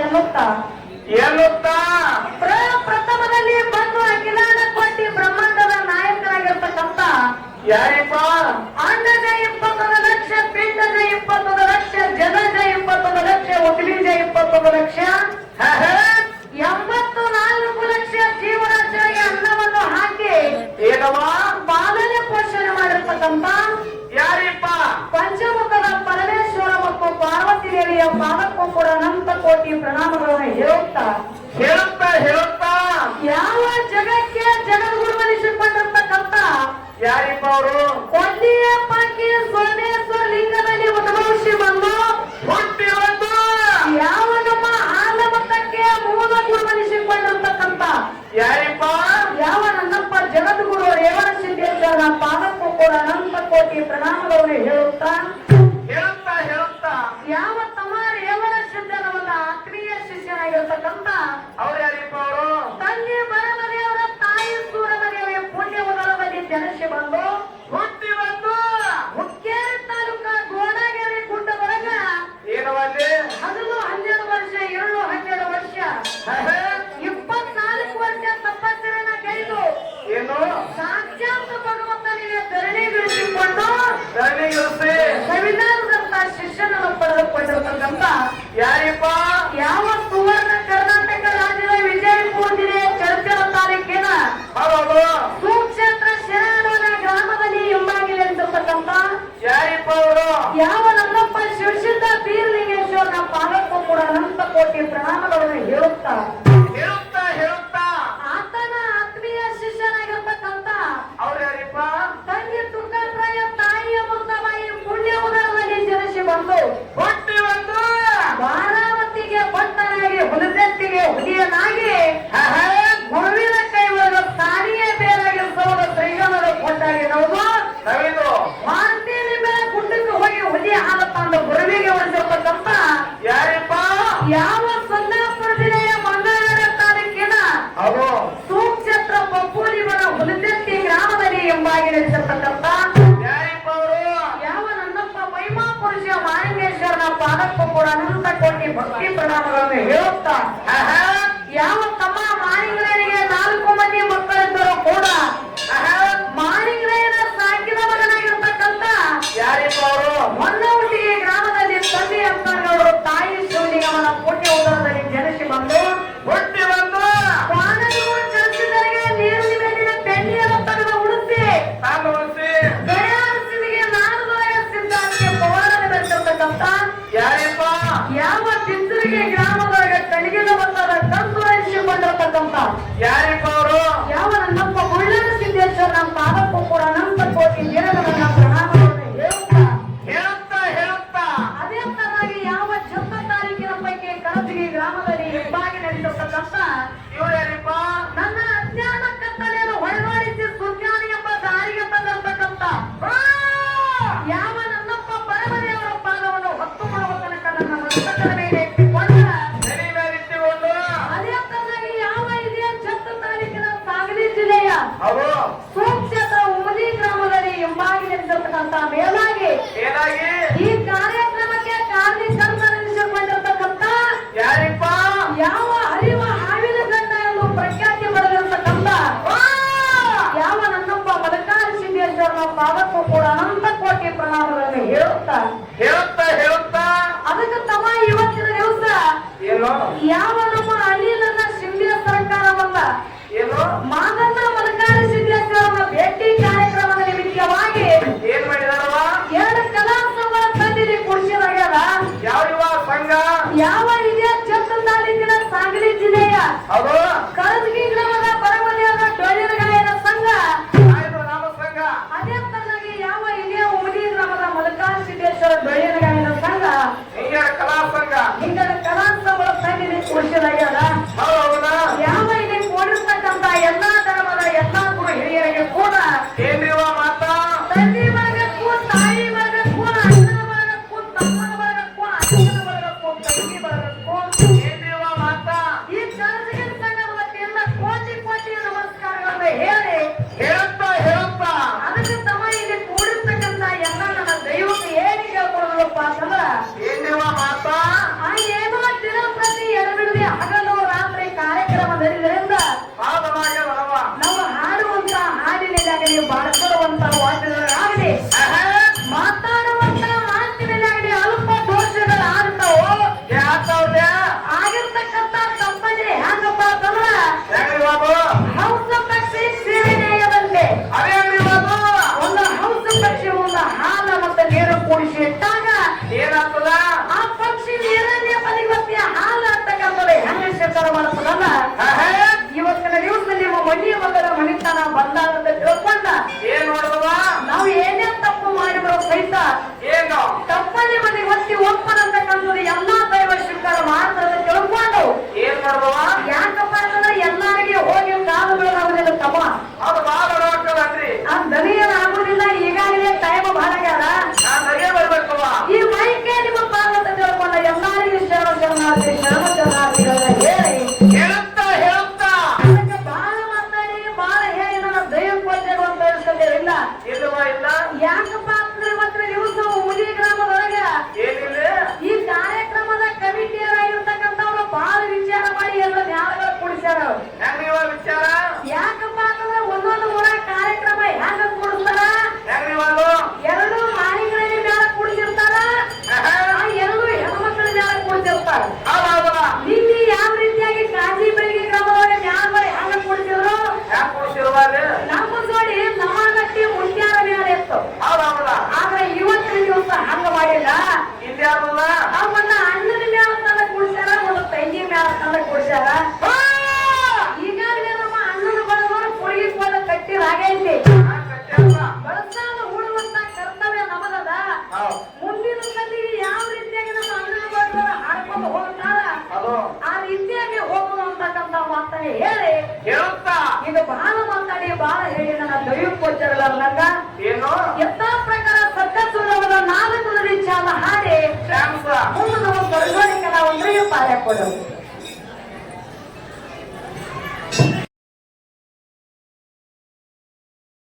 ಎನ್ನುತ್ತಾ ಎನ್ನುತ್ತಾ ಪ್ರಪ್ರಥಮದಲ್ಲಿ ಬಂದು ಅಖಿಲಾಂಡ ಕೋಟಿ ಬ್ರಹ್ಮಾಂಡದ ನಾಯಕನಾಗಿರ್ತಕ್ಕಂತ ಯಾರಿಪ್ಪ? ಅಂಡಜ ಇಪ್ಪತ್ತೊಂದು ಲಕ್ಷ ಪಿಂಡಜ ಇಪ್ಪತ್ತೊಂದು ಲಕ್ಷ ಜನಜ ಇಪ್ಪತ್ತೊಂದು ಲಕ್ಷ ಉದ್ವಿಜ ಇಪ್ಪತ್ತೊಂದು ಲಕ್ಷ ದೇವಿಯ ಪಾದಕ್ಕೂ ಕೂಡ ಅನಂತ ಕೋಟಿ ಪ್ರಣಾಮಗಳನ್ನು ಹೇಳುತ್ತಾ? ಹೇಳುತ್ತಾ ಹೇಳುತ್ತಾ? ಯಾವ ಜಗಕ್ಕೆ ಜಗದ್ಗುರುವನಿಸಿಕೊಂಡಿರ್ತಕ್ಕಂಥ ಯಾರಿಪ್ಪ ಅವರು ಕೊಂಡಿಯ ಪಾಕಿ ಸೋಮೇಶ್ವರ ಲಿಂಗದಲ್ಲಿ ಉದ್ಭವಿಸಿ ಬಂದು ಹುಟ್ಟಿ ಬಂದು ಯಾವ ನಮ್ಮ ಆಲಮತಕ್ಕೆ ಮೂಲ ಗುರುವನಿಸಿಕೊಂಡಿರ್ತಕ್ಕಂಥ ಯಾರಿಪ್ಪ? ಯಾವ ನನ್ನಪ್ಪ ಜಗದ್ಗುರು ರೇವಣ ಸಿದ್ದೇಶ್ವರನ ಪಾದಕ್ಕೂ ಕೂಡ ಅನಂತ ಕೋಟಿ ಪ್ರಣಾಮಗಳನ್ನು ಹೇಳುತ್ತಾ? ಧರಣಿಗಿರಿಸಿ ಸಂವಿಧಾನದಂತ ಶಿಷ್ಯನನ್ನು ಪಡೆದುಕೊಂಡಿರತಕ್ಕಂಥ ಯಾರಿಪ್ಪ? ಯಾವ ಸುವರ್ಣ ಕರ್ನಾಟಕ ರಾಜ್ಯದ ವಿಜಯಪುರ ಜಿಲ್ಲೆಯ ಚರ್ಚಲ ತಾಲೂಕಿನ ಸುಕ್ಷೇತ್ರ ಶರಣವನ ಗ್ರಾಮದಲ್ಲಿ ಎಂಬಾಗಿಲು ಎಂದಿರ್ತಕ್ಕಂಥ ಯಾರಿಪ್ಪ ಅವರು? ಯಾವ ನನ್ನಪ್ಪ ಶಿವಸಿದ್ಧ ಬೀರಲಿಂಗೇಶ್ವರನ ಪಾದಕ್ಕೂ ಕೂಡ ಅನಂತ ಕೋಟಿ ಪ್ರಣಾಮಗಳನ್ನು ಹೇಳುತ್ತಾ ಯಾವ ಸಂದಾಪುರ ಜಿಲ್ಲೆಯ ಮಂಗಳೂರು ತಾಲೂಕಿನ ಸೂಕ್ಷೇತ್ರ ಬಪ್ಪೂಲಿವನ ಹುಲಿದೆತ್ತಿ ಗ್ರಾಮದಲ್ಲಿ ಎಂಬಾಗಿ ನಡೆಸತಕ್ಕಂತ ಯಾವ ನನ್ನಪ್ಪ ಮಹಿಮಾ ಪುರುಷ ಮಾಲಿಂಗೇಶ್ವರನ ಪಾದಕ್ಕೂ ಕೂಡ ಅನಂತ ಕೋಟಿ ಭಕ್ತಿ ಪ್ರಣಾಮಗಳನ್ನು ಹೇಳುತ್ತಾ ಬಿತ್ತರಿಗೆ ಗ್ರಾಮದೊಳಗೆ ಕಲಿಗಿದ ಬಂದದ ಕಂದು ಹರಿಸಿಕೊಂಡಿರ್ತಕ್ಕಂಥ ಯಾರಿಪ್ಪ ಅವರು ಯಾವ ನನ್ನಪ್ಪ ಮುಳ್ಳನ ಸಿದ್ದೇಶ್ವರ ನಮ್ಮ ಪಾದಕ್ಕೂ ಕೂಡ ಅನಂತ ಕೋಟಿ ದಿನಗಳನ್ನ ಪ್ರಣಾಮ ಹೇಳ್ತಾ ಹೇಳುತ್ತಾ? ಅದೇ ತರನಾಗಿ ಯಾವ ಚಂದ ತಾರೀಕಿನ ಪೈಕಿ ಕರತಿಗೆ ಗ್ರಾಮದಲ್ಲಿ ಹೆಬ್ಬಾಗಿ ನಡೆಸಿರ್ತಕ್ಕಂಥ ಇವ್ರು ಯಾರಿಪ್ಪ? ನನ್ನ ಅಜ್ಞಾನ ಕತ್ತಲೆಯನ್ನು ಹೊರಮಾಡಿಸಿ ಸುಜ್ಞಾನಿ ಎಂಬ ದಾರಿಗೆ ತಂದಿರತಕ್ಕಂಥ ಯಾವ ನನ್ನಪ್ಪ ಪರಮದೇವರ ಪಾದವನ್ನು ಹೊತ್ತು ಮಾಡುವ ತನಕ ನನ್ನ ಮಸ್ತಕದ ಮೇಲೆ ಹೇಳುತ್ತಾ ಹೇಳುತ್ತಾ ಅದಕ್ಕೆ ತಮ್ಮ ಇವತ್ತಿನ ದಿವಸ ಏನು? ಯಾವ ನಮ್ಮ ಅನಿಲನ ಸಿಂಧಿಯ ಬಂದ ಏನು? ಮಾದನ್ನ ಮಲಕಾರಿ ಸಿಂಧಿಯ ಸರ್ಕಾರ ಭೇಟಿ ಕಾರ್ಯಕ್ರಮದ ನಿಮಿತ್ತವಾಗಿ ಏನ್ ಮಾಡಿದಾರವ? ಎರಡು ಕಲಾ ಸಂಘ ತಂದಿದೆ ಕುಡಿಸಿದಾಗ್ಯದ ಯಾವ ಸಂಘ? ಯಾವ ಕೊಡ್ತಾರೆ ಇಲ್ಲಿ ಯಾವ ರೀತಿಯಾಗಿ ಕಾಜಿ ಬೆಳಿಗ್ಗೆ ಗ್ರಾಮದೊಳಗೆ ಮ್ಯಾಲ ಹಂಗ ಕೊಡ್ತಿದ್ರು ನಮ್ಮ ಜೋಡಿ ನಮ್ಮಗಟ್ಟಿ ಮುಟ್ಟ್ಯಾರ ಮ್ಯಾಲ ಇತ್ತು. ಆದ್ರೆ ಇವತ್ತಿನ ದಿವಸ ಹಂಗ ಮಾಡಿಲ್ಲ. ನಮ್ಮನ್ನ ಅಣ್ಣ ಎಂತ ಪ್ರಕಾರ ಸರ್ಕಸ್ವರವರ ನಾಲ್ಕು ಚಾಲ ಹಾಡಿ ಮುಂದಿನ ಒಂದು ಕಲಾವಂತರಿಗೆ ಪಾಠ ಕೊಡೋದು.